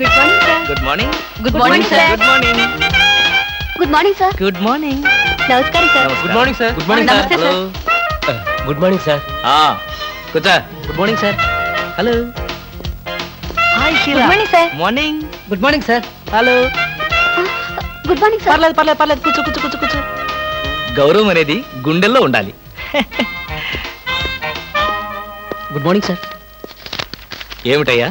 Good morning sir good morning good morning sir good morning good morning sir good morning నమస్కారం sir good morning sir good morning sir good morning sir కూర్చో good morning sir hello hi good morning sir morning good morning sir hello good morning sir పర్లేదు పర్లేదు పర్లేదు కూర్చో కూర్చో కూర్చో కూర్చో గౌరవం అనేది గుండెల్లో ఉండాలి గుడ్ మార్నింగ్ సార్ ఏమిటయ్యా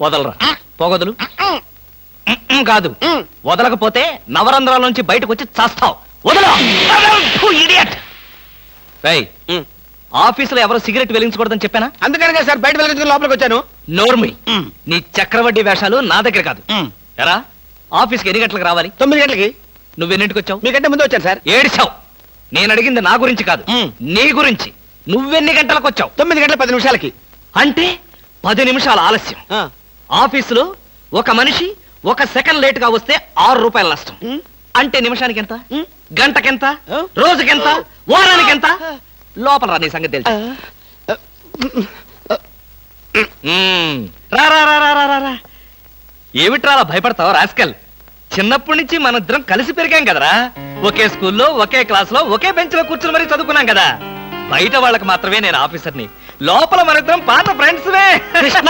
వదలరా. పోగొదలు. కాదు. వదలకపోతే నవరంధ్రాల నుంచి బయటకు వచ్చి చస్తావు. ఆఫీసులో ఎవరు సిగరెట్ వెలిగించకూడదని చెప్పానా? అందుకనే సార్ బయట వెళ్ళి లోపలికి వచ్చాను. నోర్మి. నీ చక్రవడ్డీ వేషాలు నా దగ్గర కాదు. ఎరా? ఆఫీస్కి ఎన్ని గంటలకు రావాలి? తొమ్మిది గంటలకి. నువ్వెన్నింటికి వచ్చావు? మీకంటే ముందు వచ్చాను సార్. ఏడిచావు. నేను అడిగింది నా గురించి కాదు. నీ గురించి. నువ్వెన్ని గంటలకు వచ్చావు? తొమ్మిది గంటల పది నిమిషాలకి. అంటే పది నిమిషాల ఆలస్యం. ఆఫీసులో ఒక మనిషి ఒక సెకండ్ లేట్గా వస్తే ఆరు రూపాయల నష్టం. అంటే నిమిషానికి ఎంత. గంటకెంత. రోజుకెంత? వారానికి ఎంత లోపల రా నీ సంగతి తెలుసు. రా రా రా రా రా రా రా. ఏమిట్రా అలా భయపడతావు రాస్కల్? చిన్నప్పటి నుంచి మనిద్దరం కలిసి పెరిగాం కదరా. ఒకే స్కూల్లో ఒకే క్లాస్లో ఒకే బెంచ్లో కూర్చుని మరీ చదువుకున్నాం కదా. బయట వాళ్ళకి మాత్రమే నేను ఆఫీసర్ని. లోపల మనిద్దరం పాత ఫ్రెండ్స్ కృష్ణ!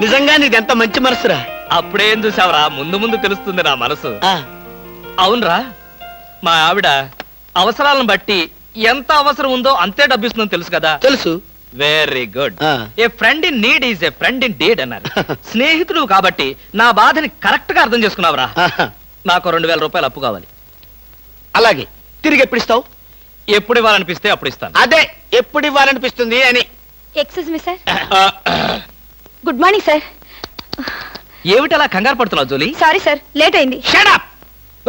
నిజంగా నీది ఎంత మంచి మనసురా? అప్పుడేం చూసావురా ముందు ముందు తెలుస్తుంది నా మనసు. ఆ, అవునరా మా ఆవిడ అవసరాలను బట్టి ఎంత అవసరం ఉందో అంతే డబ్బిస్తుందని తెలుసు కదా. తెలుసు. వెరీ గుడ్ ఆ. A friend in need is a friend in deed అన్నారు. స్నేహితుడు కాబట్టి నా బాధని కరెక్ట్గా అర్థం చేసుకున్నావురా. ఆహా. నాకు రెండు వేల రూపాయలు అప్పు కావాలి. అలాగే తిరిగి ఎప్పుడు ఇస్తావు? ఎప్పుడు ఇవ్వాలనిపిస్తే అప్పుడు ఇస్తాను. అదే ఎప్పుడు ఇవ్వాలనిపిస్తుంది అని. Excuse me sir good morning sir ఏమిటి అలా కంగారు పడుతున్నావు జోలి? సారీ సార్ లేట్ అయింది. షడప్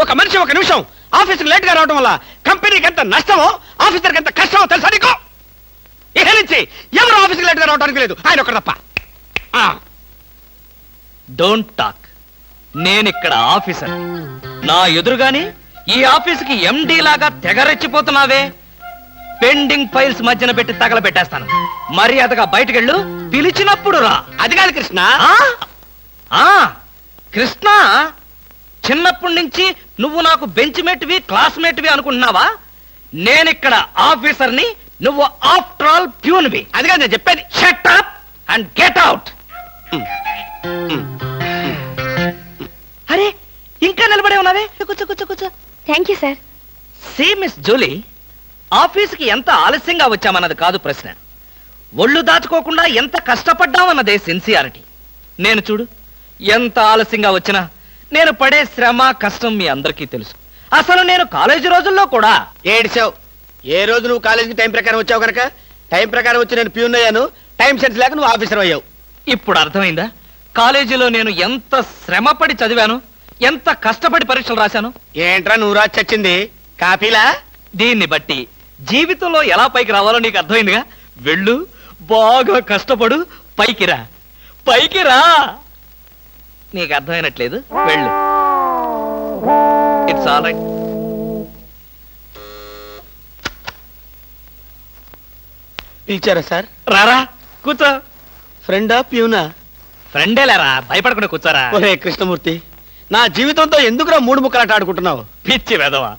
ఒక మనిషి ఒక నిమిషం ఆఫీస్కి లేట్గా రావడం వల్ల కంపెనీకి ఎంత నష్టమో ఆఫీసర్కి ఎంత కష్టమో తెలుసా నీకు? ఇక నుంచి ఎవరు ఆఫీస్కి లేట్గా రావడానికి లేదు? ఆయన ఒకరు తప్ప. డోంట్ టాక్ నేను ఇక్కడ ఆఫీసర్. నా ఎదురుగానే ఈ ఆఫీసుకి ఎండి లాగా తెగరెచ్చిపోతున్నావే పెండింగ్ ఫైల్స్ మధ్యన పెట్టి తగలబెట్టేస్తాను. మర్యాదగా బయటకెళ్ళు పిలిచినప్పుడు రా. అది కాదు కృష్ణ. ఆ? ఆ, కృష్ణ చిన్నప్పటి నుంచి నువ్వు నాకు బెంచ్ మేట్వి క్లాస్మేట్వి అనుకుంటున్నావా? నేనిక్కడ ఆఫీసర్ని నువ్వు ఆఫ్టర్ ఆల్ ప్యూన్వి. అది కాదు నేను చెప్పేది shut up and get out అరే ఇంకా నిలబడే ఉన్నావే? కూర్చో కూర్చో కూర్చో. Thank you sir see miss Julie ఆఫీస్కి ఎంత ఆలస్యంగా వచ్చామన్నది కాదు ప్రశ్న. ఒళ్ళు దాచుకోకుండా ఎంత కష్టపడ్డామన్నదే సిన్సియారిటీ. నేను చూడు ఎంత ఆలస్యంగా వచ్చినా నేను పడే శ్రమ కష్టం మీ అందరికీ తెలుసు. అసలు నేను కాలేజీ రోజుల్లో కూడా ఏడిచావు? ఏ రోజు నువ్వు కాలేజీకి టైం ప్రకారం వచ్చావు కనుక? టైం ప్రకారం వచ్చి నేను ప్యూన్ అయ్యాను. టైం సెన్స్ లేక నువ్వు ఆఫీసర్ అయ్యావు. ఇప్పుడు అర్థమైందా? కాలేజీలో నేను ఎంత శ్రమపడి చదివాను? ఎంత కష్టపడి పరీక్షలు రాశాను? ఏంట్రా నువ్వు రాసి చచ్చింది? కాపీలా దీన్ని బట్టి జీవితంలో ఎలా పైకి రావాలో నీకు అర్థమైందిగా? వెళ్ళు బాగా కష్టపడు పైకి రా. పైకి రా! నీకు అర్థమైనట్లేదు? వెళ్ళు. ఇట్స్ ఆల్ రైట్ పిలిచారా సార్? రారా కూర్చో. ఫ్రెండా ప్యూనా? ఫ్రెండే లేరా? భయపడకుండా కూర్చోరా. ఒరే కృష్ణమూర్తి నా జీవితంతో ఎందుకురా మూడు ముక్కలాట ఆడుకుంటున్నావు? పిచ్చి వెదవా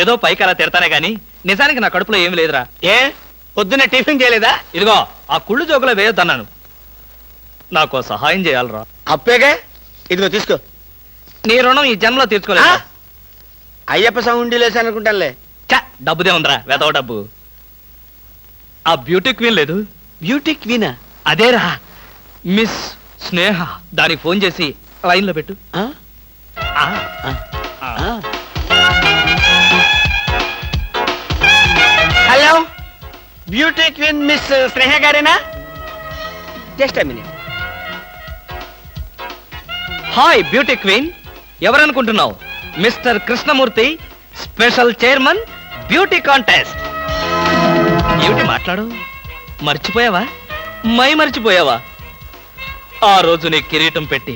ఏదో పైకి అలా తిడతానే గాని నిజానికి నా కడుపులో ఏమి లేదురా. ఏ? పొద్దున్నే టిఫిన్ చేయలేదా? ఇదిగో ఆ కుళ్ళు జోకులో వేయొద్దన్నాను. నాకు సహాయం చేయాలరా. అప్పేగా? ఇదిగో తీసుకో. నీ రుణం ఈ జన్మలో ఆ? తీర్చుకోలేదు అయ్యప్ప సౌండి లేసాను అనుకుంటానులే. డబ్బుదే ఉందిరా వెదవ డబ్బు. ఆ బ్యూటీ క్వీన్ లేదు. బ్యూటీ క్వీనా? అదేరా మిస్ స్నేహ దానికి ఫోన్ చేసి లైన్లో పెట్టు. ఆ? ఆ, ఆ. బ్యూటీ క్వీన్ మిస్ స్నేహ గారేనా? Just minute hi beauty queen. ఎవరనుకుంటున్నావు? Mister Krishnamurthy special chairman beauty contest. ఏమిటి మాట్లాడు? మర్చిపోయావా? మై మర్చిపోయావా? ఆ రోజు నీ కిరీటం పెట్టి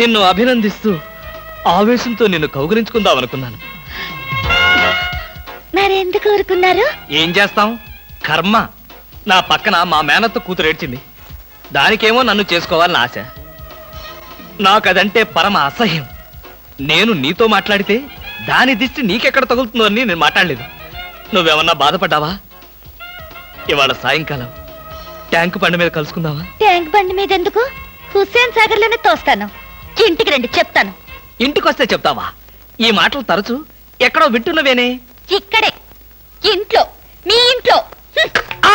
నిన్ను అభినందిస్తూ ఆవేశంతో నిన్ను కౌగిలించుకుందాం అనుకున్నాను మరెందుకు ఊరుకున్నారు? ఏం చేస్తాం? కర్మ. నా పక్కన మా మేనత్త కూతురు ఏడ్చింది. దానికేమో నన్ను చేసుకోవాలని ఆశ. నాకదంటే పరమ అసహ్యం. నేను నీతో మాట్లాడితే దాని దిష్టి నీకెక్కడ తగులుతుందో అని నేను మాట్లాడలేదు. నువ్వేమన్నా బాధపడ్డావా? ఇవాళ సాయంకాలం ట్యాంకు పండు మీద కలుసుకుందావా ట్యాంక్ బండి మీద ఎందుకు? హుస్సేన్ సాగర్లోనే తోస్తాను. ఇంటికి రండి చెప్తాను. ఇంటికొస్తే చెప్తావా? ఈ మాటలు తరచు ఎక్కడో వింటున్నవేనే? ఇక్కడే. ఆ!